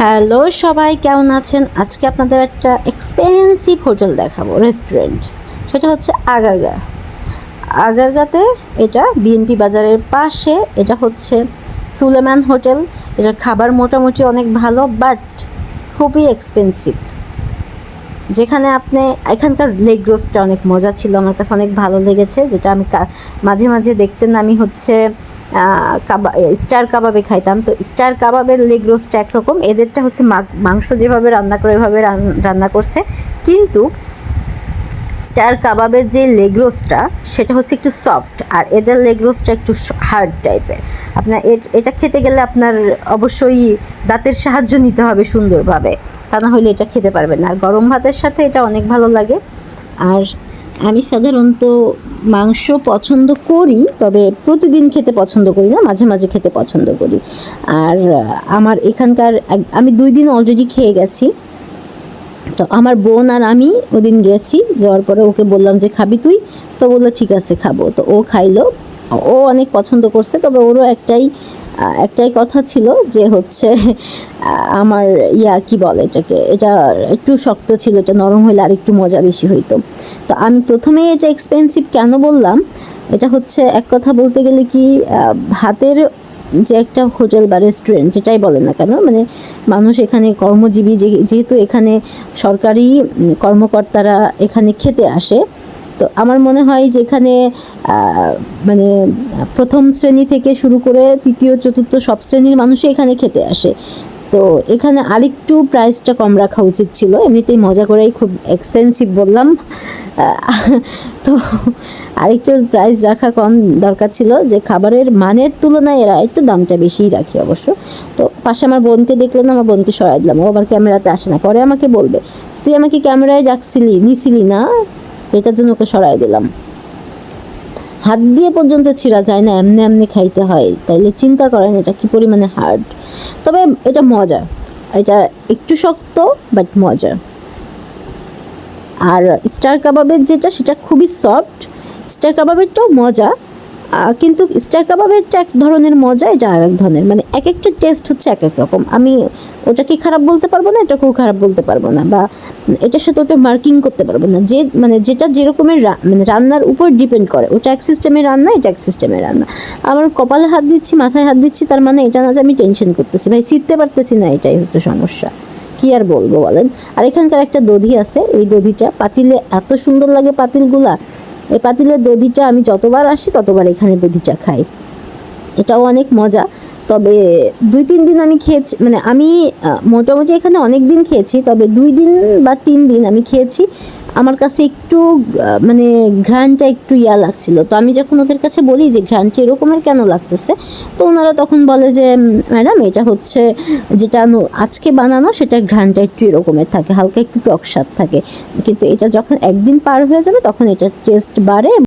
Hello সবাই, কেমন আছেন? আজকে আপনাদের একটা এক্সপেন্সিভ হোটেল দেখাবো রেস্টুরেন্ট সেটা হচ্ছে আগারগা। আগারগাতে এটা বিএনপি বাজারের পাশে, এটা হচ্ছে সুলেমান হোটেল। এটার খাবার মোটামুটি অনেক ভালো বাট খুবই এক্সপেন্সিভ যেখানে আপনি, এখানকার লেগ রোস্টটা অনেক মজা ছিল, আমার কাছে অনেক ভালো লেগেছে, যেটা আমি মাঝে মাঝে দেখতেন আমি হচ্ছে কাবা স্টার কাবাবে খাইতাম। তো স্টার কাবাবের লেগ রোস্টটা একরকম এদেরটা হচ্ছে মাংস যেভাবে রান্না করে রান- রান্না করছে। কিন্তু স্টার কাবাবের যে লেগ রোস্টটা সেটা হচ্ছে একটু সফট। আর এদের লেগ রোস্টটা একটু হার্ড টাইপের। আপনার এটা খেতে গেলে আপনার অবশ্যই দাঁতের সাহায্য নিতে হবে সুন্দরভাবে। তা না হলে এটা খেতে পারবেন আর গরম ভাতের সাথে এটা অনেক ভালো লাগে। আর আমি সাধারণত মাংস পছন্দ করি, তবে প্রতিদিন খেতে পছন্দ করি না, মাঝে মাঝে খেতে পছন্দ করি। আর, আমার এখানকার আমি দুই দিন অলরেডি খেয়ে গেছি। তো আমার বোন আর আমি ওদিন গেছি, যাওয়ার পরে ওকে বললাম যে, খাবি তুই? তো বলল, ঠিক আছে, খাব। তো ও খাইলো। ও অনেক পছন্দ করছে, তবে ওরও একটাই একটাই কথা ছিল যে হচ্ছে আমার ইয়া কি বলে এটাকে, এটা একটু শক্ত ছিল, এটা নরম হইলে আর একটু মজা বেশি হইতো। তো আমি প্রথমে এটা এক্সপেন্সিভ কেন বললাম? এটা হচ্ছে এক কথা বলতে গেলে কি ভাতের যে একটা হোটেল বা রেস্টুরেন্ট যেটাই বলেন না কেন মানে মানুষ এখানে কর্মজীবী যেহেতু এখানে সরকারি কর্মকর্তারা এখানে খেতে আসে তো আমার মনে হয় যেখানে মানে প্রথম শ্রেণি থেকে শুরু করে তৃতীয়, চতুর্থ সব শ্রেণির মানুষই এখানে খেতে আসে। তো এখানে আরেকটু প্রাইসটা কম রাখা উচিত ছিল। এমনিতেই মজা করেই খুব এক্সপেন্সিভ বললাম। তো আরেকটু প্রাইস রাখা কম দরকার ছিল যে খাবারের মানের তুলনায় এরা একটু দামটা বেশিই রাখে অবশ্য। তো পাশে আমার বোনকে দেখলেন আমার বোনকে সরাই দিলাম। ও আবার ক্যামেরাতে আসে না। পরে আমাকে বলবে, তুই আমাকে ক্যামেরায় রাখছিলি, নিছিলি না? এটার জন্য ওকে সরাই দিলাম। হাত দিয়ে পর্যন্ত ছিঁড়া যায় না, এমনি এমনি খাইতে হয়। তাইলে চিন্তা করেন এটা কি পরিমাণে হার্ড তবে এটা মজা। এটা একটু শক্ত বাট মজা। আর স্টার কাবাবের যেটা, সেটা খুবই সফট স্টার কাবাবেরটাও মজা। কিন্তু স্টার কাবাবেরটা এক ধরনের মজা এটা আর এক ধরনের। মানে এক একটা টেস্ট হচ্ছে এক এক রকম। আমি ওটাকে খারাপ বলতে পারব না, এটাকেও খারাপ বলতে পারব না, বা এটার সাথে ওটা মার্কিং করতে পারব না। যে মানে যেটা যেরকমের মানে রান্নার উপর ডিপেন্ড করে, ওটা এক সিস্টেমের রান্না, এটা এক সিস্টেমের রান্না। আমার কপালে হাত দিচ্ছি, মাথায় হাত দিচ্ছি, তার মানে এটা না যে আমি টেনশন করতেছি, ভাই, শিখতে পারতেছি না, এটাই হচ্ছে সমস্যা। কি আর বলব বলেন? আর এখানকার একটা দধি আছে, এই দধিটা। পাতিলে এত সুন্দর লাগে পাতিলগুলা। এই পাতিলের দধিটা আমি যতবার আসি ততবার এখানে দধিটা খাই। এটাও অনেক মজা। তবে দুই, তিন দিন আমি খেয়েছি মানে আমি মোটামুটি এখানে অনেক দিন খেয়েছি, তবে দুই দিন বা তিন দিন আমি খেয়েছি। আমার কাছে একটু মানে ঘ্রাণটা একটু ইয়া লাগছিল। তো আমি যখন ওদের কাছে বলি যে ঘ্রাণটা এরকমের কেন লাগতেছে, তো ওনারা তখন বলে যে ম্যাডাম, এটা হচ্ছে যেটা আজকে বানানো সেটার ঘ্রাণটা একটু এরকমের থাকে, হালকা একটু টক স্বাদ থাকে। কিন্তু এটা যখন একদিন পার হয়ে যাবে, তখন এটার টেস্ট বাড়ে